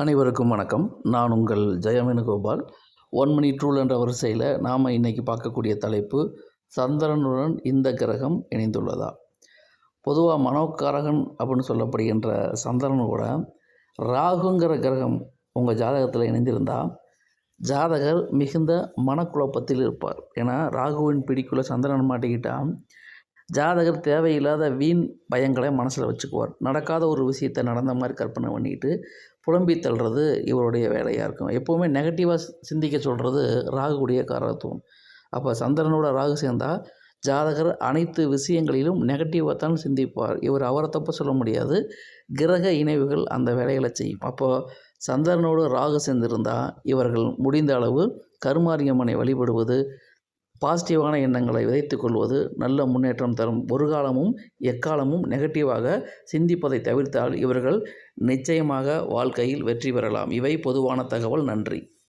அனைவருக்கும் வணக்கம். நான் உங்கள் ஜெயவேணுகோபால் ஒன் மணி ட்ரூல் என்ற வரிசையில் நாம் இன்றைக்கி பார்க்கக்கூடிய தலைப்பு சந்திரனுடன் இந்த கிரகம் இணைந்துள்ளதா? பொதுவாக மனோக்காரகன் அப்படின்னு சொல்லப்படுகின்ற சந்திரனோட ராகுங்கிற கிரகம் உங்கள் ஜாதகத்தில் இணைந்திருந்தால் ஜாதகர் மிகுந்த மனக்குழப்பத்தில் இருப்பார். ஏன்னா ராகுவின் பிடிக்குள்ளே சந்திரன் மாட்டிக்கிட்டால் ஜாதகர் தேவையில்லாத வீண் பயங்களை மனசில் வச்சுக்குவார். நடக்காத ஒரு விஷயத்தை நடந்த மாதிரி கற்பனை பண்ணிட்டு புலம்பி தள்ளுறது இவருடைய வேலையாக இருக்கும். எப்போவுமே நெகட்டிவாக சிந்திக்க சொல்கிறது ராகுடைய காரத்துவம் அப்போ சந்திரனோட ராகு சேர்ந்தால் ஜாதகர் அனைத்து விஷயங்களிலும் நெகட்டிவாக தான் சிந்திப்பார். இவர் அவரை தப்பு சொல்ல முடியாது. கிரக இணைவுகள் அந்த வேலைகளை செய்யும். அப்போது சந்திரனோடு ராகு சேர்ந்திருந்தால் இவர்கள் முடிந்த அளவு கருமாரியம்மனை வழிபடுவது பாசிட்டிவான எண்ணங்களை விதைத்து கொள்வது நல்ல முன்னேற்றம் தரும். ஒரு காலமும் எக்காலமும் நெகட்டிவாக சிந்திப்பதை தவிர்த்தால் இவர்கள் நிச்சயமாக வாழ்க்கையில் வெற்றி பெறலாம். இவை பொதுவான தகவல். நன்றி.